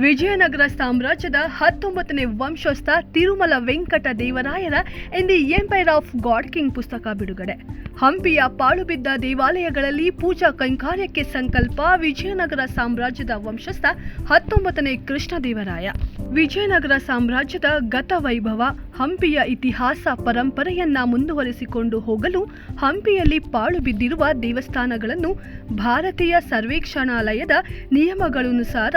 ವಿಜಯನಗರ ಸಾಮ್ರಾಜ್ಯದ ಹತ್ತೊಂಬತ್ತನೇ ವಂಶಸ್ಥ Tirumala Venkata ದೇವರಾಯರ in the empire of god king ಪುಸ್ತಕ ಬಿಡುಗಡೆ. ಹಂಪಿಯ ಪಾಳುಬಿದ್ದ ದೇವಾಲಯಗಳಲ್ಲಿ ಪೂಜಾ ಕೈಂಕಾರ್ಯಕ್ಕೆ ಸಂಕಲ್ಪ ವಿಜಯನಗರ ಸಾಮ್ರಾಜ್ಯದ ವಂಶಸ್ಥ ಹತ್ತೊಂಬತ್ತನೇ ಕೃಷ್ಣದೇವರಾಯ. ವಿಜಯನಗರ ಸಾಮ್ರಾಜ್ಯದ ಗತ ವೈಭವ, ಹಂಪಿಯ ಇತಿಹಾಸ ಪರಂಪರೆಯನ್ನ ಮುಂದುವರಿಸಿಕೊಂಡು ಹೋಗಲು ಹಂಪಿಯಲ್ಲಿ ಪಾಳು ಬಿದ್ದಿರುವ ದೇವಸ್ಥಾನಗಳನ್ನು ಭಾರತೀಯ ಸರ್ವೇಕ್ಷಣಾಲಯದ ನಿಯಮಗಳನುಸಾರ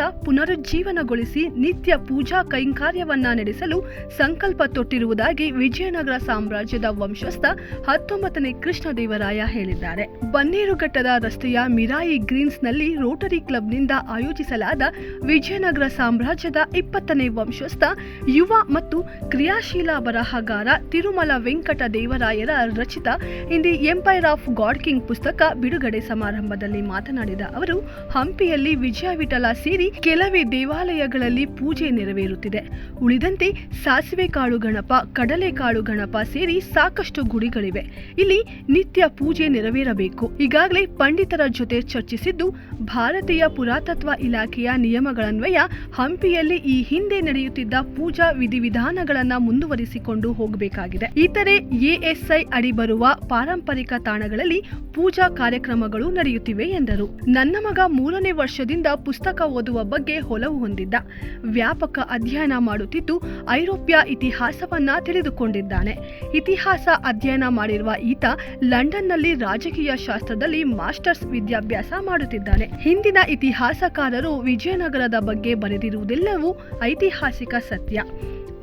ಪುನರುಜ್ಜೀವನಗೊಳಿಸಿ ನಿತ್ಯ ಪೂಜಾ ಕೈಂಕಾರ್ಯವನ್ನ ನಡೆಸಲು ಸಂಕಲ್ಪ ತೊಟ್ಟಿರುವುದಾಗಿ ವಿಜಯನಗರ ಸಾಮ್ರಾಜ್ಯದ ವಂಶಸ್ಥ ಹತ್ತೊಂಬತ್ತನೇ ಕೃಷ್ಣದೇವರಾಯ ಹೇಳಿದ್ದಾರೆ. ಬನ್ನೇರುಘಟ್ಟದ ರಸ್ತೆಯ ಮಿರಾಯಿ ಗ್ರೀನ್ಸ್ನಲ್ಲಿ ರೋಟರಿ ಕ್ಲಬ್ನಿಂದ ಆಯೋಜಿಸಲಾದ ವಿಜಯನಗರ ಸಾಮ್ರಾಜ್ಯದ ಇಪ್ಪತ್ತನೇ ವಂಶಸ್ಥ ಯುವ ಮತ್ತು ಕ್ರಿಯಾಶೀಲ ಬರಹಗಾರ ತಿರುಮಲ ವೆಂಕಟ ದೇವರಾಯರ ರಚಿತ in the empire of god king ಪುಸ್ತಕ ಬಿಡುಗಡೆ ಸಮಾರಂಭದಲ್ಲಿ ಮಾತನಾಡಿದ ಅವರು, ಹಂಪಿಯಲ್ಲಿ ವಿಜಯ ವಿಠಲ ಸೇರಿ ಕೆಲವೇ ದೇವಾಲಯಗಳಲ್ಲಿ ಪೂಜೆ ನೆರವೇರುತ್ತಿದೆ. ಉಳಿದಂತೆ ಸಾಸಿವೆ ಕಾಳು ಗಣಪ ಕಡಲೆಕಾಳು ಗಣಪ ಸೇರಿ ಸಾಕಷ್ಟು ಗುಡಿಗಳಿವೆ. ಇಲ್ಲಿ ನಿತ್ಯ ಪೂಜೆ ನೆರವೇರಬೇಕು. ಈಗಾಗಲೇ ಪಂಡಿತರ ಜೊತೆ ಚರ್ಚಿಸಿದ್ದು, ಭಾರತೀಯ ಪುರಾತತ್ವ ಇಲಾಖೆಯ ನಿಯಮಗಳನ್ವಯ ಹಂಪಿಯಲ್ಲಿ ಈ ಹಿಂದೆ ನಡೆಯುತ್ತಿದ್ದ ಪೂಜಾ ವಿಧಿವಿಧಾನಗಳನ್ನ ಮುಂದುವರಿಸಿಕೊಂಡು ಹೋಗಬೇಕಾಗಿದೆ. ಇತರೆ ಎಎಸ್ಐ ಅಡಿ ಬರುವ ಪಾರಂಪರಿಕ ತಾಣಗಳಲ್ಲಿ ಪೂಜಾ ಕಾರ್ಯಕ್ರಮಗಳು ನಡೆಯುತ್ತಿವೆ ಎಂದರು. ನನ್ನ ಮಗ ಮೂರನೇ ವರ್ಷದಿಂದ ಪುಸ್ತಕ ಓದುವ ಬಗ್ಗೆ ಒಲವು ಹೊಂದಿದ್ದ. ವ್ಯಾಪಕ ಅಧ್ಯಯನ ಮಾಡುತ್ತಿದ್ದು ಐರೋಪ್ಯ ಇತಿಹಾಸವನ್ನ ತಿಳಿದುಕೊಂಡಿದ್ದಾನೆ. ಇತಿಹಾಸ ಅಧ್ಯಯನ ಮಾಡಿರುವ ಈತ ಲಂಡನ್ನಲ್ಲಿ ರಾಜಕೀಯ ಶಾಸ್ತ್ರದಲ್ಲಿ ಮಾಸ್ಟರ್ಸ್ ವಿದ್ಯಾಭ್ಯಾಸ ಮಾಡುತ್ತಿದ್ದಾನೆ. ಹಿಂದಿನ ಇತಿಹಾಸಕಾರರು ವಿಜಯನಗರದ ಬಗ್ಗೆ ಬರೆದಿರುವುದೆಲ್ಲವೂ ಐತಿಹಾಸಿಕ ಸತ್ಯ.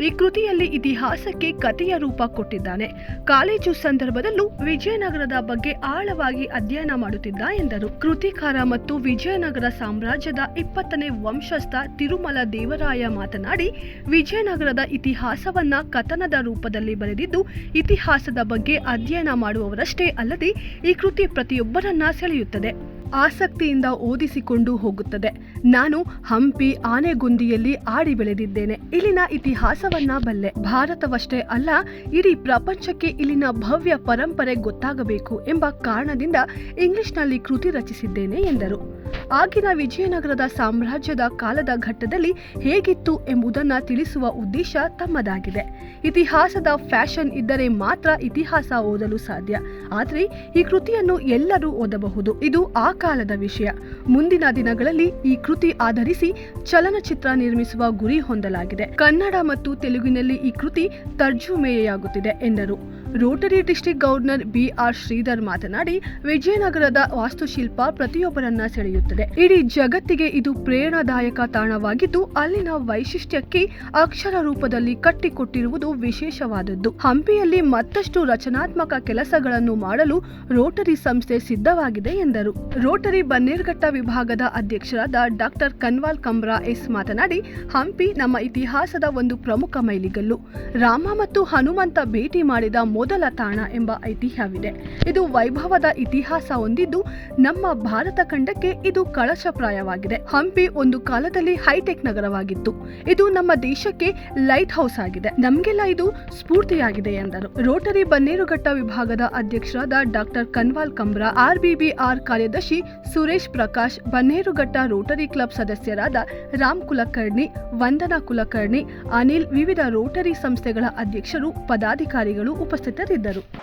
ಈ ಕೃತಿಯಲ್ಲಿ ಇತಿಹಾಸಕ್ಕೆ ಕಥೆಯ ರೂಪ ಕೊಟ್ಟಿದ್ದಾನೆ. ಕಾಲೇಜು ಸಂದರ್ಭದಲ್ಲೂ ವಿಜಯನಗರದ ಬಗ್ಗೆ ಆಳವಾಗಿ ಅಧ್ಯಯನ ಮಾಡುತ್ತಿದ್ದ ಎಂದರು. ಕೃತಿಕಾರ ಮತ್ತು ವಿಜಯನಗರ ಸಾಮ್ರಾಜ್ಯದ ಇಪ್ಪತ್ತನೇ ವಂಶಸ್ಥ ತಿರುಮಲ ದೇವರಾಯ ಮಾತನಾಡಿ, ವಿಜಯನಗರದ ಇತಿಹಾಸವನ್ನ ಕಥನದ ರೂಪದಲ್ಲಿ ಬರೆದಿದ್ದು, ಇತಿಹಾಸದ ಬಗ್ಗೆ ಅಧ್ಯಯನ ಮಾಡುವವರಷ್ಟೇ ಅಲ್ಲದೆ ಈ ಕೃತಿ ಪ್ರತಿಯೊಬ್ಬರನ್ನ ಸೆಳೆಯುತ್ತದೆ. ಆಸಕ್ತಿಯಿಂದ ಓದಿಸಿಕೊಂಡು ಹೋಗುತ್ತದೆ. ನಾನು ಹಂಪಿ ಆನೆಗುಂದಿಯಲ್ಲಿ ಆಡಿ ಬೆಳೆದಿದ್ದೇನೆ. ಇಲ್ಲಿನ ಇತಿಹಾಸವನ್ನ ಬಲ್ಲೆ. ಭಾರತವಷ್ಟೇ ಅಲ್ಲ, ಇಡೀ ಪ್ರಪಂಚಕ್ಕೆ ಇಲ್ಲಿನ ಭವ್ಯ ಪರಂಪರೆ ಗೊತ್ತಾಗಬೇಕು ಎಂಬ ಕಾರಣದಿಂದ ಇಂಗ್ಲಿಷ್ನಲ್ಲಿ ಕೃತಿ ರಚಿಸಿದ್ದೇನೆ ಎಂದರು. ಆಗಿನ ವಿಜಯನಗರದ ಸಾಮ್ರಾಜ್ಯದ ಕಾಲದ ಘಟ್ಟದಲ್ಲಿ ಹೇಗಿತ್ತು ಎಂಬುದನ್ನು ತಿಳಿಸುವ ಉದ್ದೇಶ ತಮ್ಮದಾಗಿದೆ. ಇತಿಹಾಸದ ಫ್ಯಾಷನ್ ಇದ್ದರೆ ಮಾತ್ರ ಇತಿಹಾಸ ಓದಲು ಸಾಧ್ಯ. ಆದರೆ ಈ ಕೃತಿಯನ್ನು ಎಲ್ಲರೂ ಓದಬಹುದು. ಇದು ಆ ಕಾಲದ ವಿಷಯ. ಮುಂದಿನ ದಿನಗಳಲ್ಲಿ ಈ ಕೃತಿ ಆಧರಿಸಿ ಚಲನಚಿತ್ರ ನಿರ್ಮಿಸುವ ಗುರಿ ಹೊಂದಲಾಗಿದೆ. ಕನ್ನಡ ಮತ್ತು ತೆಲುಗಿನಲ್ಲಿ ಈ ಕೃತಿ ತರ್ಜುಮೆಯಾಗುತ್ತಿದೆ ಎಂದರು. Rotary district governor B R Shridhar ಮಾತನಾಡಿ, ವಿಜಯನಗರದ ವಾಸ್ತುಶಿಲ್ಪ ಪ್ರತಿಯೊಬ್ಬರನ್ನ ಸೆಳೆಯುತ್ತದೆ. ಇಡೀ ಜಗತ್ತಿಗೆ ಇದು ಪ್ರೇರಣಾದಾಯಕ ತಾಣವಾಗಿದ್ದು, ಅಲ್ಲಿನ ವೈಶಿಷ್ಟ್ಯಕ್ಕೆ ಅಕ್ಷರ ರೂಪದಲ್ಲಿ ಕಟ್ಟಿಕೊಟ್ಟಿರುವುದು ವಿಶೇಷವಾದದ್ದು. ಹಂಪಿಯಲ್ಲಿ ಮತ್ತಷ್ಟು ರಚನಾತ್ಮಕ ಕೆಲಸಗಳನ್ನು ಮಾಡಲು ರೋಟರಿ ಸಂಸ್ಥೆ ಸಿದ್ಧವಾಗಿದೆ ಎಂದರು. ರೋಟರಿ ಬನ್ನೇರ್ಘಟ್ಟ ವಿಭಾಗದ ಅಧ್ಯಕ್ಷರಾದ ಡಾಕ್ಟರ್ ಕನ್ವಾಲ್ ಕಮ್ರಾ ಎಸ್ ಮಾತನಾಡಿ, ಹಂಪಿ ನಮ್ಮ ಇತಿಹಾಸದ ಒಂದು ಪ್ರಮುಖ ಮೈಲಿಗಲ್ಲು. ರಾಮ ಮತ್ತು ಹನುಮಂತ ಭೇಟಿ ಮಾಡಿದ ಮೊದಲ ತಾಣ ಎಂಬ ಐತಿಹ್ಯವಿದೆ. ಇದು ವೈಭವದ ಇತಿಹಾಸ ಹೊಂದಿದ್ದು, ನಮ್ಮ ಭಾರತ ಖಂಡಕ್ಕೆ ಇದು ಕಳಶಪ್ರಾಯವಾಗಿದೆ. ಹಂಪಿ ಒಂದು ಕಾಲದಲ್ಲಿ ಹೈಟೆಕ್ ನಗರವಾಗಿತ್ತು. ಇದು ನಮ್ಮ ದೇಶಕ್ಕೆ ಲೈಟ್ ಹೌಸ್ ಆಗಿದೆ. ನಮಗೆಲ್ಲ ಇದು ಸ್ಫೂರ್ತಿಯಾಗಿದೆ ಎಂದರು. ರೋಟರಿ ಬನ್ನೇರುಘಟ್ಟ ವಿಭಾಗದ ಅಧ್ಯಕ್ಷರಾದ ಡಾಕ್ಟರ್ ಕನ್ವಾಲ್ ಕಂಬ್ರಾ, ಆರ್ಬಿಬಿಆರ್ ಕಾರ್ಯದರ್ಶಿ ಸುರೇಶ್ ಪ್ರಕಾಶ್, ಬನ್ನೇರುಘಟ್ಟ ರೋಟರಿ ಕ್ಲಬ್ ಸದಸ್ಯರಾದ ರಾಮ್ ಕುಲಕರ್ಣಿ, ವಂದನಾ ಕುಲಕರ್ಣಿ, ಅನಿಲ್, ವಿವಿಧ ರೋಟರಿ ಸಂಸ್ಥೆಗಳ ಅಧ್ಯಕ್ಷರು, ಪದಾಧಿಕಾರಿಗಳು ಉಪಸ್ಥಿತರಿದ್ದರು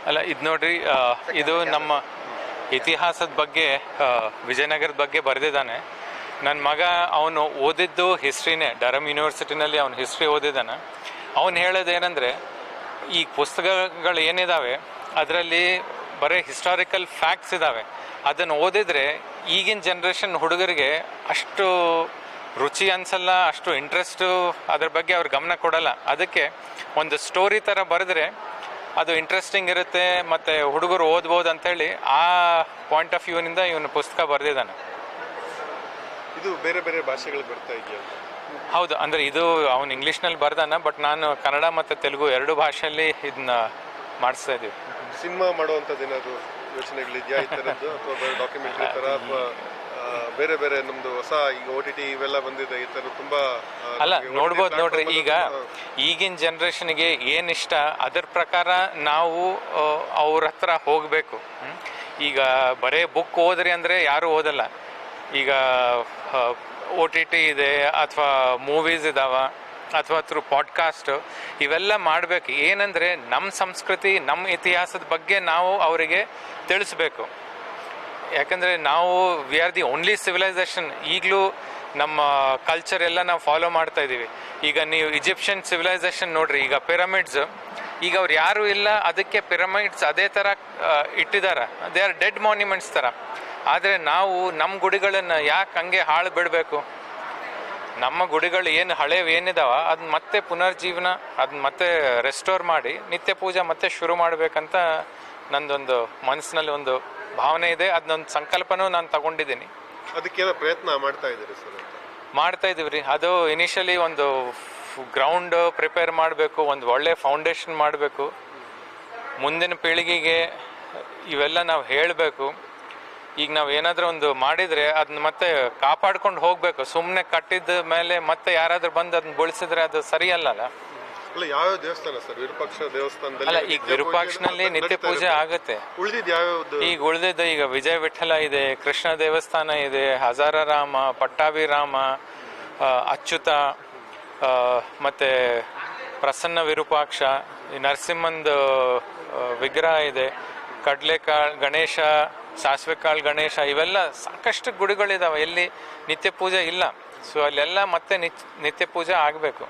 ಅಲ್ಲ, ಇದು ನೋಡ್ರಿ ಇದು ನಮ್ಮ ಇತಿಹಾಸದ ಬಗ್ಗೆ ವಿಜಯನಗರದ ಬಗ್ಗೆ ಬರೆದಿದ್ದಾನೆ. ನನ್ನ ಮಗ ಅವನು ಓದಿದ್ದು ಹಿಸ್ಟ್ರಿನೇ, ಡರಮ್ ಯೂನಿವರ್ಸಿಟಿನಲ್ಲಿ ಅವನು ಹಿಸ್ಟ್ರಿ ಓದಿದ್ದಾನೆ. ಅವನು ಹೇಳೋದೇನೆಂದರೆ, ಈ ಪುಸ್ತಕಗಳು ಏನಿದ್ದಾವೆ ಅದರಲ್ಲಿ ಬರೀ ಹಿಸ್ಟಾರಿಕಲ್ ಫ್ಯಾಕ್ಟ್ಸ್ ಇದ್ದಾವೆ ಅದನ್ನು ಓದಿದರೆ ಈಗಿನ ಜನ್ರೇಷನ್ ಹುಡುಗರಿಗೆ ಅಷ್ಟು ರುಚಿ ಅನ್ಸಲ್ಲ, ಅಷ್ಟು ಇಂಟ್ರೆಸ್ಟು ಅದ್ರ ಬಗ್ಗೆ ಅವ್ರು ಗಮನ ಕೊಡಲ್ಲ. ಅದಕ್ಕೆ ಒಂದು ಸ್ಟೋರಿ ಥರ ಬರೆದ್ರೆ ಅದು ಇಂಟ್ರೆಸ್ಟಿಂಗ್ ಇರುತ್ತೆ ಮತ್ತು ಹುಡುಗರು ಓದ್ಬೋದು ಅಂತೇಳಿ ಆ ಪಾಯಿಂಟ್ ಆಫ್ ವ್ಯೂನಿಂದ ಇವನು ಪುಸ್ತಕ ಬರೆದಿದ್ದಾನೆ. ಇದು ಬೇರೆ ಬೇರೆ ಭಾಷೆಗಳಿಗೆ ಬರ್ತಾ ಇದೆಯಾ? ಹೌದು ಅಂದರೆ ಇದು ಅವನು ಇಂಗ್ಲೀಷ್ನಲ್ಲಿ ಬರ್ದಾನ ಬಟ್ ನಾನು ಕನ್ನಡ ಮತ್ತು ತೆಲುಗು ಎರಡು ಭಾಷೆಯಲ್ಲಿ ಇದನ್ನ ಮಾಡಿಸ್ತಾ ಇದ್ದೀವಿ. ಸಿನಿಮಾ ಮಾಡುವಂಥದ್ದು ಏನಾದರೂ ಯೋಚನೆಗಳಿದೆಯಾ ಈ ಥರದ್ದು? ಅಥವಾ ಡಾಕ್ಯುಮೆಂಟ್ರಿ ಥರ ಅಥವಾ ಬೇರೆ ಬೇರೆ ನಮ್ದು ಹೊಸ ಈಗ ಓ ಟಿ ಟಿ ಇವೆಲ್ಲ ಬಂದಿದೆ ಈ ಥರ ತುಂಬಾ ಅಲ್ಲ ನೋಡ್ಬೋದು ನೋಡ್ರಿ ಈಗ ಈಗಿನ ಜನ್ರೇಷನ್ಗೆ ಏನು ಇಷ್ಟ ಅದರ ಪ್ರಕಾರ ನಾವು ಅವ್ರ ಹತ್ರ ಹೋಗಬೇಕು. ಈಗ ಬರೇ ಬುಕ್ ಓದ್ರಿ ಅಂದರೆ ಯಾರೂ ಓದಲ್ಲ. ಈಗ ಓ ಟಿ ಟಿ ಇದೆ ಅಥವಾ ಮೂವೀಸ್ ಇದಾವ ಅಥವಾ ಥ್ರೂ ಪಾಡ್ಕಾಸ್ಟ್ ಇವೆಲ್ಲ ಮಾಡಬೇಕು. ಏನಂದರೆ ನಮ್ಮ ಸಂಸ್ಕೃತಿ ನಮ್ಮ ಇತಿಹಾಸದ ಬಗ್ಗೆ ನಾವು ಅವರಿಗೆ ತಿಳಿಸ್ಬೇಕು. ಯಾಕಂದರೆ ನಾವು we are the only civilisation ಈಗಲೂ ನಮ್ಮ ಕಲ್ಚರ್ ಎಲ್ಲ ನಾವು ಫಾಲೋ ಮಾಡ್ತಾ ಇದ್ದೀವಿ. ಈಗ ನೀವು ಈಜಿಪ್ಷಿಯನ್ ಸಿವಿಲೈಸೇಷನ್ ನೋಡ್ರಿ, ಈಗ ಪಿರಮಿಡ್ಸ್ ಈಗ ಅವ್ರು ಯಾರು ಇಲ್ಲ, ಅದಕ್ಕೆ ಪಿರಮಿಡ್ಸ್ ಅದೇ ಥರ ಇಟ್ಟಿದ್ದಾರೆ ದೇ ಆರ್ ಡೆಡ್ ಮಾನ್ಯುಮೆಂಟ್ಸ್ ಥರ ಆದರೆ ನಾವು ನಮ್ಮ ಗುಡಿಗಳನ್ನು ಯಾಕೆ ಹಂಗೆ ಹಾಳು ಬಿಡಬೇಕು? ನಮ್ಮ ಗುಡಿಗಳು ಏನು ಹಳೇವು ಏನಿದಾವ ಅದನ್ನ ಮತ್ತೆ ಪುನರ್ಜೀವನ ಅದನ್ನ ಮತ್ತೆ ರೆಸ್ಟೋರ್ ಮಾಡಿ, ನಿತ್ಯ ಪೂಜೆ ಮತ್ತೆ ಶುರು ಮಾಡಬೇಕಂತ ನಂದೊಂದು ಮನಸ್ಸಿನಲ್ಲಿ ಒಂದು ಭಾವನೆ ಇದೆ ಅದನ್ನೊಂದು ಸಂಕಲ್ಪನೂ ನಾನು ತಗೊಂಡಿದ್ದೀನಿ. ಅದಕ್ಕೆ ಪ್ರಯತ್ನ ಮಾಡ್ತಾ ಇದ್ದೀರಿ ಸರ್ ಮಾಡ್ತಾ ಇದೀವಿ ರೀ ಅದು ಇನಿಷಿಯಲಿ ಒಂದು ಗ್ರೌಂಡ್ ಪ್ರಿಪೇರ್ ಮಾಡಬೇಕು ಒಂದು ಒಳ್ಳೆ ಫೌಂಡೇಶನ್ ಮಾಡಬೇಕು. ಮುಂದಿನ ಪೀಳಿಗೆಗೆ ಇವೆಲ್ಲ ನಾವು ಹೇಳಬೇಕು. ಈಗ ನಾವು ಏನಾದರೂ ಒಂದು ಮಾಡಿದರೆ ಅದನ್ನ ಮತ್ತೆ ಕಾಪಾಡ್ಕೊಂಡು ಹೋಗಬೇಕು. ಸುಮ್ಮನೆ ಕಟ್ಟಿದ ಮೇಲೆ ಮತ್ತೆ ಯಾರಾದರೂ ಬಂದು ಅದನ್ನ ಬಳಸಿದ್ರೆ ಅದು ಸರಿಯಲ್ಲ ಅಲ್ಲ ಯಾವ ದೇವಸ್ಥಾನ ಸರ್? ವಿರೂಪಾಕ್ಷ ದೇವಸ್ಥಾನದಲ್ಲಿ ಅಲ್ಲ ಈಗ ವಿರೂಪಾಕ್ಷನಲ್ಲಿ ನಿತ್ಯ ಪೂಜೆ ಆಗುತ್ತೆ. ಉಳಿದಿದ್ದು ಯಾವ್ಯಾವ್ದು? ಈಗ ಉಳಿದಿದ್ದ ಈಗ ವಿಜಯ ವಿಠಲ ಇದೆ ಕೃಷ್ಣ ದೇವಸ್ಥಾನ ಇದೆ ಹಜಾರ ರಾಮ ಪಟ್ಟಾಭಿರಾಮ ಆ, ಅಚ್ಯುತ ಆ, ಮತ್ತೆ ಪ್ರಸನ್ನ ವಿರೂಪಾಕ್ಷ ಈ ನರಸಿಂಹಂದು ಆ, ವಿಗ್ರಹ ಇದೆ ಕಡ್ಲೆಕಾಳು ಗಣೇಶ ಸಾಸಿವೆ ಕಾಳು ಗಣೇಶ ಇವೆಲ್ಲ ಸಾಕಷ್ಟು ಗುಡಿಗಳಿದಾವೆ. ಎಲ್ಲಿ ನಿತ್ಯ ಪೂಜೆ ಇಲ್ಲ. ಸೊ ಅಲ್ಲೆಲ್ಲ ಮತ್ತೆ ನಿತ್ ನಿತ್ಯ ಪೂಜೆ ಆಗಬೇಕು.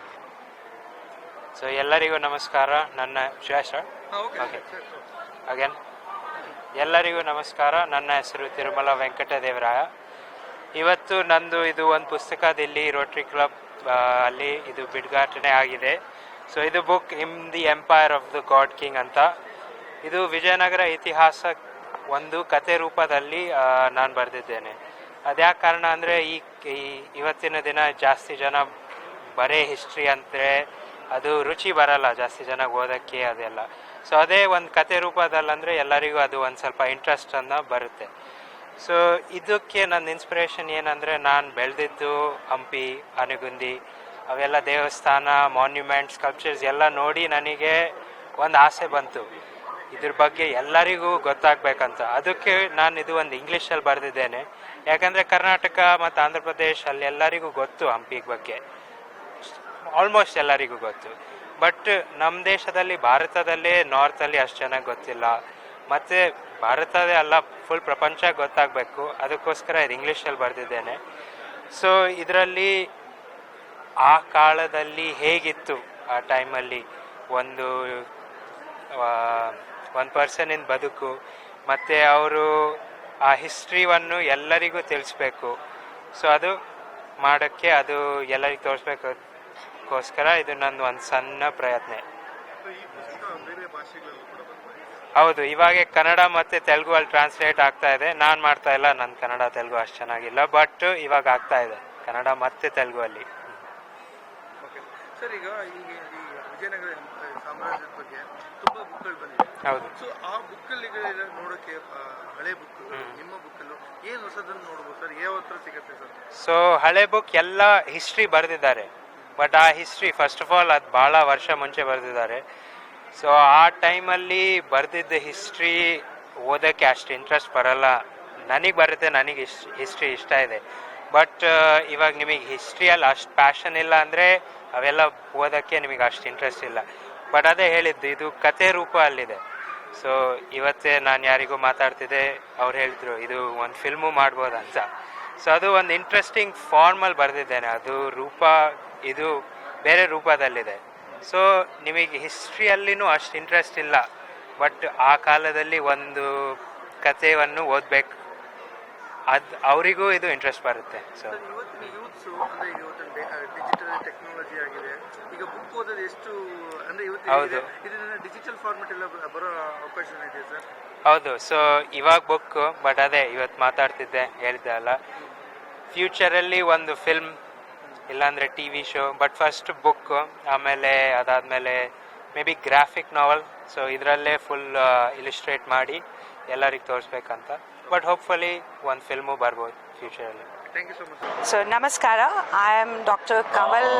ಸೊ ಎಲ್ಲರಿಗೂ ನಮಸ್ಕಾರ. ನನ್ನ ಶ್ರೇಷ ಓಕೆ ಅಗೇನ್ ಎಲ್ಲರಿಗೂ ನಮಸ್ಕಾರ. ನನ್ನ ಹೆಸರು ತಿರುಮಲ ವೆಂಕಟದೇವರಾಯ. ಇವತ್ತು ನಂದು ಇದು ಒಂದು ಪುಸ್ತಕ ದಿಲ್ಲಿ ರೋಟ್ರಿ ಕ್ಲಬ್ ಅಲ್ಲಿ ಇದು ಬಿಡುಗಾಟನೆ ಆಗಿದೆ. ಸೊ ಇದು book in the empire of the god king ಅಂತ. ಇದು ವಿಜಯನಗರ ಇತಿಹಾಸ ಒಂದು ಕತೆ ರೂಪದಲ್ಲಿ ನಾನು ಬರೆದಿದ್ದೇನೆ. ಅದ್ಯಾಕೆ ಕಾರಣ ಅಂದರೆ ಈ ಈ- ಇವತ್ತಿನ ದಿನ ಜಾಸ್ತಿ ಜನ ಬರೇ ಹಿಸ್ಟ್ರಿ ಅಂದರೆ ಅದು ರುಚಿ ಬರಲ್ಲ ಜಾಸ್ತಿ ಜನ ಓದೋಕ್ಕೆ ಅದೆಲ್ಲ. ಸೊ ಅದೇ ಒಂದು ಕತೆ ರೂಪದಲ್ಲಂದರೆ ಎಲ್ಲರಿಗೂ ಅದು ಒಂದು ಸ್ವಲ್ಪ ಇಂಟ್ರೆಸ್ಟನ್ನು ಬರುತ್ತೆ. ಸೊ ಇದಕ್ಕೆ ನನ್ನ ಇನ್ಸ್ಪಿರೇಷನ್ ಏನಂದರೆ ನಾನು ಬೆಳೆದಿದ್ದು ಹಂಪಿ ಆನೆಗುಂದಿ ಅವೆಲ್ಲ ದೇವಸ್ಥಾನ ಮಾನ್ಯುಮೆಂಟ್ ಸ್ಕಲ್ಪ್ಚರ್ಸ್ ಎಲ್ಲ ನೋಡಿ ನನಗೆ ಒಂದು ಆಸೆ ಬಂತು. ಇದ್ರ ಬಗ್ಗೆ ಎಲ್ಲರಿಗೂ ಗೊತ್ತಾಗಬೇಕಂತ. ಅದಕ್ಕೆ ನಾನು ಇದು ಒಂದು ಇಂಗ್ಲೀಷಲ್ಲಿ ಬರೆದಿದ್ದೇನೆ. ಯಾಕಂದರೆ ಕರ್ನಾಟಕ ಮತ್ತು ಆಂಧ್ರ ಪ್ರದೇಶ ಅಲ್ಲಿ ಎಲ್ಲರಿಗೂ ಗೊತ್ತು ಹಂಪಿ ಬಗ್ಗೆ. ಆಲ್ಮೋಸ್ಟ್ ಎಲ್ಲರಿಗೂ ಗೊತ್ತು. ಬಟ್ ನಮ್ಮ ದೇಶದಲ್ಲಿ, ಭಾರತದಲ್ಲೇ ನಾರ್ತಲ್ಲಿ ಅಷ್ಟು ಚೆನ್ನಾಗಿ ಗೊತ್ತಿಲ್ಲ. ಮತ್ತು ಭಾರತದೇ ಅಲ್ಲ ಫುಲ್ ಪ್ರಪಂಚ ಗೊತ್ತಾಗಬೇಕು. ಅದಕ್ಕೋಸ್ಕರ ಇದು ಇಂಗ್ಲೀಷಲ್ಲಿ ಬರೆದಿದ್ದೇನೆ. ಸೊ ಇದರಲ್ಲಿ ಆ ಕಾಲದಲ್ಲಿ ಹೇಗಿತ್ತು ಆ ಟೈಮಲ್ಲಿ ಒಂದು ಒಂದು ಪರ್ಸನಿನ ಬದುಕು, ಮತ್ತು ಅವರು ಆ ಹಿಸ್ಟ್ರಿವನ್ನು ಎಲ್ಲರಿಗೂ ತಿಳಿಸ್ಬೇಕು. ಸೊ ಅದು ಮಾಡೋಕ್ಕೆ, ಅದು ಎಲ್ಲರಿಗೂ ತೋರಿಸ್ಬೇಕೋಸ್ಕರ ಇದು ನಂದು ಒಂದು ಸಣ್ಣ ಪ್ರಯತ್ನ. ಹೌದು ಇವಾಗ ಕನ್ನಡ ಮತ್ತು ತೆಲುಗು ಅಲ್ಲಿ ಟ್ರಾನ್ಸ್ಲೇಟ್ ಆಗ್ತಾ ಇದೆ. ನಾನು ಮಾಡ್ತಾ ಇಲ್ಲ ನನ್ನ ಕನ್ನಡ ತೆಲುಗು ಅಷ್ಟು ಚೆನ್ನಾಗಿಲ್ಲ ಬಟ್ ಇವಾಗ ಆಗ್ತಾ ಇದೆ. ಕನ್ನಡ ಮತ್ತು ತೆಲುಗು ಅಲ್ಲಿ ಹೌದು. ಸೊ ಹಳೆ ಬುಕ್ ಎಲ್ಲ ಹಿಸ್ಟ್ರಿ ಬರೆದಿದ್ದಾರೆ. ಬಟ್ ಆ ಹಿಸ್ಟ್ರಿ ಫಸ್ಟ್ ಆಫ್ ಆಲ್ ಅದು ಭಾಳ ವರ್ಷ ಮುಂಚೆ ಬರೆದಿದ್ದಾರೆ. ಸೊ ಆ ಟೈಮಲ್ಲಿ ಬರೆದಿದ್ದ ಹಿಸ್ಟ್ರಿ ಓದೋಕ್ಕೆ ಅಷ್ಟು ಇಂಟ್ರೆಸ್ಟ್ ಬರಲ್ಲ. ನನಗೆ ಬರುತ್ತೆ, ನನಗೆ ಇಶ್ ಹಿಸ್ಟ್ರಿ ಇಷ್ಟ ಇದೆ. ಬಟ್ ಇವಾಗ ನಿಮಗೆ ಹಿಸ್ಟ್ರಿಯಲ್ಲಿ ಅಷ್ಟು ಪ್ಯಾಷನ್ ಇಲ್ಲ ಅಂದರೆ ಅವೆಲ್ಲ ಓದೋಕ್ಕೆ ನಿಮಗೆ ಅಷ್ಟು ಇಂಟ್ರೆಸ್ಟ್ ಇಲ್ಲ. ಬಟ್ ಅದೇ ಹೇಳಿದ್ದು, ಇದು ಕತೆ ರೂಪ ಅಲ್ಲಿದೆ. ಸೊ ಇವತ್ತೇ ನಾನು ಯಾರಿಗೂ ಮಾತಾಡ್ತಿದ್ದೆ, ಅವ್ರು ಹೇಳಿದ್ರು, ಇದು ಒಂದು ಫಿಲ್ಮು ಮಾಡ್ಬೋದಂತ ಸೊ ಅದು ಒಂದು ಇಂಟ್ರೆಸ್ಟಿಂಗ್ ಫಾರ್ಮಲ್ಲಿ ಬರೆದಿದ್ದೇನೆ. ಅದು ರೂಪ ಇದು ಬೇರೆ ರೂಪದಲ್ಲಿದೆ. ಸೊ ನಿಮಗೆ ಹಿಸ್ಟ್ರಿಯಲ್ಲಿನೂ ಅಷ್ಟು ಇಂಟ್ರೆಸ್ಟ್ ಇಲ್ಲ. ಬಟ್ ಆ ಕಾಲದಲ್ಲಿ ಒಂದು ಕಥೆಯನ್ನು ಓದಬೇಕು. ಅದು ಅವರಿಗೂ ಇದು ಇಂಟ್ರೆಸ್ಟ್ ಬರುತ್ತೆ. ಸೊ ಹೌದು. ಹೌದು. ಸೊ ಇವಾಗ ಬುಕ್ ಬಟ್ ಅದೇ ಇವತ್ತು ಮಾತಾಡ್ತಿದ್ದೆ ಹೇಳಿದ್ದೆ ಅಲ್ಲ. ಫ್ಯೂಚರಲ್ಲಿ ಒಂದು ಫಿಲ್ಮ್ ಇಲ್ಲಾಂದರೆ T V show but first book ಆಮೇಲೆ ಅದಾದಮೇಲೆ may be graphic novel so ಇದರಲ್ಲೇ ಫುಲ್ ಇಲಿಸ್ಟ್ರೇಟ್ ಮಾಡಿ ಎಲ್ಲರಿಗೆ ತೋರಿಸ್ಬೇಕಂತ. ಬಟ್ ಹೋಪ್ಫುಲಿ ಒಂದು ಫಿಲ್ಮು ಬರ್ಬೋದು ಫ್ಯೂಚರಲ್ಲಿ ಸೊ ನಮಸ್ಕಾರ. I am doctor Kamal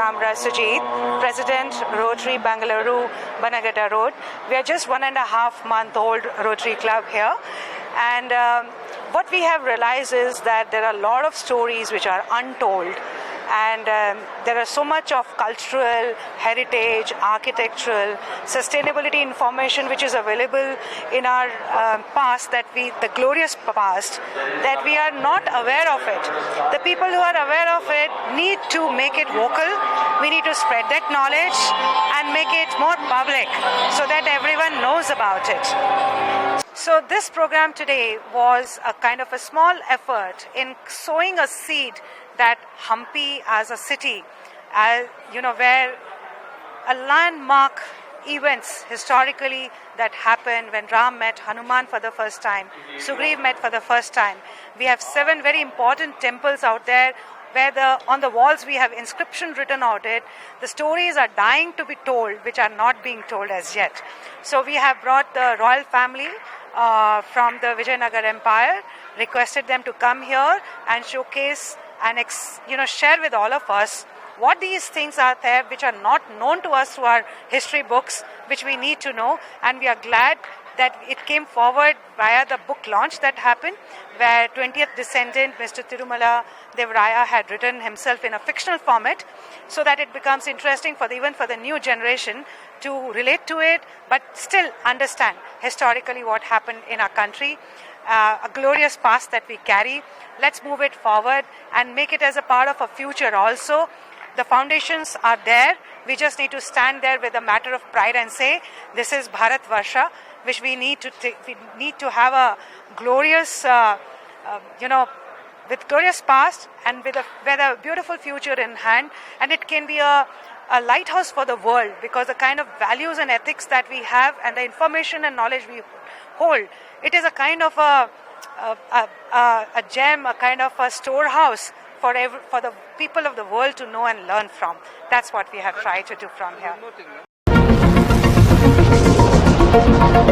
Kamra Sujeet president Rotary Bengaluru ಬನಗಡ road we are just one and half month old Rotary club here and what we have realized is that there are a lot of stories which are untold and um, there are so much of cultural heritage architectural sustainability information which is available in our um, past that we the glorious past that we are not aware of it. The people who are aware of it need to make it vocal. We need to spread that knowledge and make it more public so that everyone knows about it so, this program today was a kind of a small effort in sowing a seed that Hampi as a city, as, you know, where a landmark events historically that happened when Ram met Hanuman for the first time, Sugriv met for the first time. We have seven very important temples out there where the on the walls we have inscription written out it the stories are dying to be told which are not being told as yet so we have brought the royal family uh, from the vijayanagar empire requested them to come here and showcase and ex, you know share with all of us what these things are there which are not known to us through our history books which we need to know. And we are glad that it came forward via the book launch that happened where 20th descendant mr tirumala devraya had written himself in a fictional format so that it becomes interesting for the, even for the new generation to relate to it but still understand historically what happened in our country uh, a glorious past that we carry. Let's move it forward and make it as a part of a future also. The foundations are there. We just need to stand there with a matter of pride and say, this is Bharat Varsha, which we need to, ta- we need to have a glorious, uh, uh, you know, with glorious past and with a, with a beautiful future in hand. And it can be a, a lighthouse for the world because the kind of values and ethics that we have and the information and knowledge we hold, it is a kind of a, a, a, a, gem, a kind of a storehouse for, ev- for the people of the world to know and learn from. That's what we have tried to do from here.